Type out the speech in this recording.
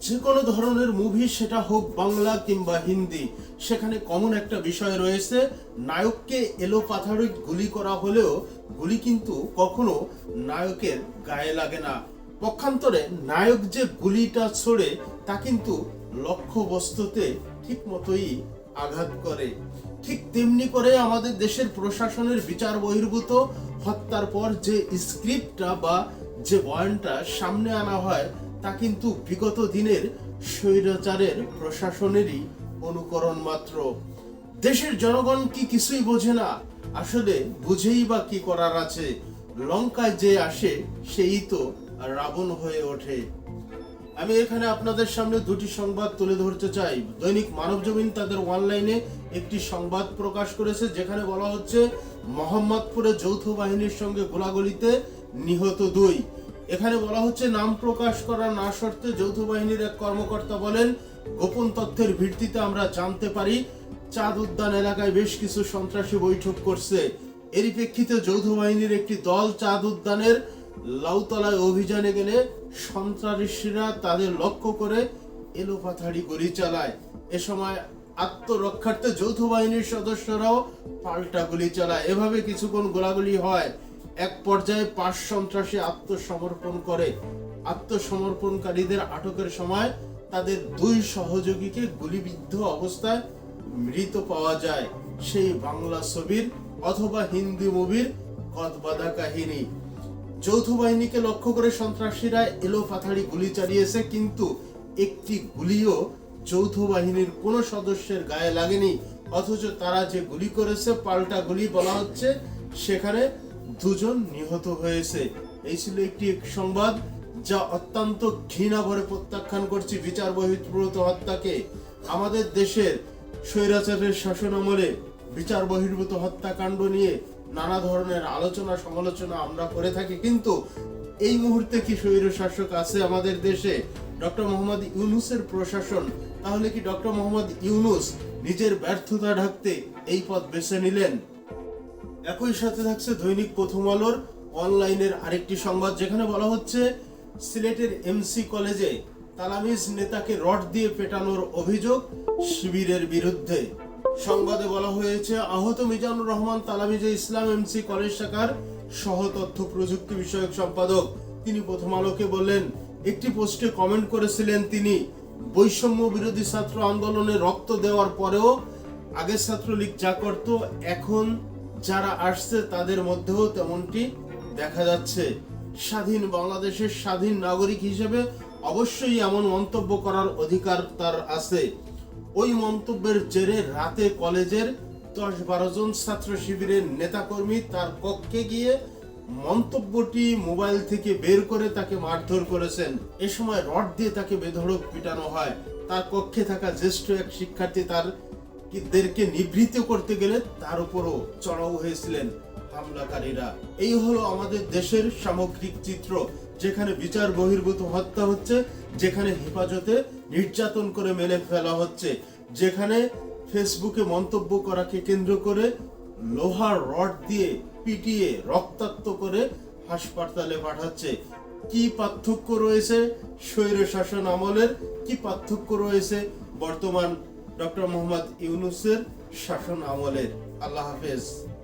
যে কোনো ধরনের মুভি সেটা হোক বাংলা কিংবা হিন্দি, সেখানে কমন একটা বিষয় রয়েছে, নায়ককে এলো পাথাড়ি গুলি করা হলেও গুলি কিন্তু কখনো নায়কের গায়ে লাগে না। পক্ষান্তরে নায়ক যে গুলিটা ছোড়ে, তা কিন্তু লক্ষ্য বস্তুতে ঠিক মতোই আঘাত করে। ঠিক তেমনি করে আমাদের দেশের প্রশাসনের বিচার বহির্ভূত, হত্যার পর যে স্ক্রিপ্টটা বা যে বয়ানটা সামনে আনা হয় তা কিন্তু বিগত দিনের স্বৈরাচারের প্রশাসনেরই অনুকরণ মাত্র। দেশের জনগণ কি কিছুই বোঝে না, আসলে বুঝেই বা কি করার আছে। লঙ্কায় যে আসে, সেই তো রাবণ হয়ে ওঠে। আমি এখানে আপনাদের সামনে দুটি সংবাদ তুলে ধরতে চাই। দৈনিক মানবজমিন তাদের অনলাইনে একটি সংবাদ প্রকাশ করেছে, যেখানে বলা হচ্ছে, মোহাম্মদপুরে যৌথ বাহিনীর সঙ্গে গোলাগুলিতে নিহত দুই। এখানে বলা হচ্ছে, নাম প্রকাশ করা না শর্তে যৌথ বাহিনীর এক কর্মকর্তা বলেন, গোপন তথ্যের ভিত্তিতে আমরা জানতে পারি, চাঁদ উদ্যান এলাকায় বেশ কিছু সন্ত্রাসী বৈঠক করছে। এরই প্রেক্ষিতে যৌথ বাহিনীর একটি দল চাঁদ উদ্যানের লাউতলায় অভিযানে গেলে সন্ত্রাসীরা তাদের লক্ষ্য করে এলোপাথাড়ি গুলি চালায়। এ সময় আত্মরক্ষার্থে যৌথ বাহিনীর সদস্যরাও পাল্টা গুলি চালায়। এভাবে কিছুক্ষণ গোলাগুলি হয়। এক পর্যায়ে পাঁচ সন্ত্রাসী আত্মসমর্পণ করে। আত্মসমর্পণকারীদের আটকের সময় তাদের দুই সহযোগীকে গুলিবিদ্ধ অবস্থায় মৃত পাওয়া যায়। সেই বাংলা ছবির অথবা হিন্দি মুভির কদবাদা কাহিনী। যৌথ বাহিনীকে লক্ষ্য করে সন্ত্রাসীরা এলো পাথাড়ি গুলি চালিয়েছে, কিন্তু একটি গুলিও যৌথ বাহিনীর কোনো সদস্যের গায়ে লাগেনি। অথচ তারা যে গুলি করেছে, পাল্টা গুলি বলা হচ্ছে, সেখানে দুজন নিহত হয়েছে। এই ছিল একটি সংবাদ যা অত্যন্ত ঘৃণা ভরে প্রত্যাখ্যান করছি বিচার বহির্ভূত হত্যাকে। আমাদের দেশের স্বৈরাচারের শাসন আমলে বিচার বহির্ভূত হত্যাকাণ্ড নিয়ে নানা ধরনের আলোচনা সমালোচনা আমরা করে থাকি, কিন্তু এই মুহূর্তে কি স্বৈর শাসক আছে আমাদের দেশে? ডক্টর মোহাম্মদ ইউনুসের প্রশাসন, তাহলে কি ডক্টর মোহাম্মদ ইউনুস নিজের ব্যর্থতা ঢাকতে এই পথ বেছে নিলেন? একই সাথে থাকছে দৈনিক প্রথম আলোর অনলাইনের আরেকটি সংবাদ, যেখানে বলা হচ্ছে, সিলেটের এমসি কলেজে তালামিজ নেতাকে রড দিয়ে পেটানোর অভিযোগ শিবিরের বিরুদ্ধে। সংবাদে বলা হয়েছে, আহত মিজানুর রহমান তালামিজে ইসলাম এমসি কলেজ শাখার সহ তথ্য প্রযুক্তি বিষয়ক সম্পাদক। তিনি প্রথম আলোকে বললেন, একটি পোস্টে কমেন্ট করেছিলেন তিনি, বৈষম্য বিরোধী ছাত্র আন্দোলনে রক্ত দেওয়ার পরেও আগের ছাত্রলীগ যা করত, এখন যারা আসছে তাদের মধ্যেও তেমনটি দেখা যাচ্ছে। স্বাধীন বাংলাদেশের স্বাধীন নাগরিক হিসেবে অবশ্যই এমন মন্তব্য করার অধিকার তার আছে। ওই মন্তব্যের জেরে রাতে কলেজের দশ বারো জন ছাত্র শিবিরের নেতাকর্মী তার কক্ষে গিয়ে মন্তব্যটি মোবাইল থেকে বের করে তাকে মারধর করেছেন। এ সময় রড দিয়ে তাকে বেধড়ক পিটানো হয়। তার কক্ষে থাকা জ্যেষ্ঠ এক শিক্ষার্থী তার দেরকে নিবৃত্ত করতে গেলে তার উপরও চড়াও হয়েছিলেন হামলাকারীরা। এই হলো আমাদের দেশের সামগ্রিক চিত্র, যেখানে বিচার বহির্ভূত হত্যা হচ্ছে, যেখানে হেফাজতে নির্যাতন করে মেলে ফেলা হচ্ছে, যেখানে ফেসবুকে মন্তব্য করাকে কেন্দ্র করে লোহার রড দিয়ে পিটিয়ে রক্তাক্ত করে হাসপাতালে পাঠাচ্ছে। কি পার্থক্য রয়েছে? স্বৈর শাসন আমলের কি পার্থক্য রয়েছে? বর্তমান ডক্টর মোহাম্মদ ইউনুসের শাসন আমলের। আল্লাহ হাফেজ।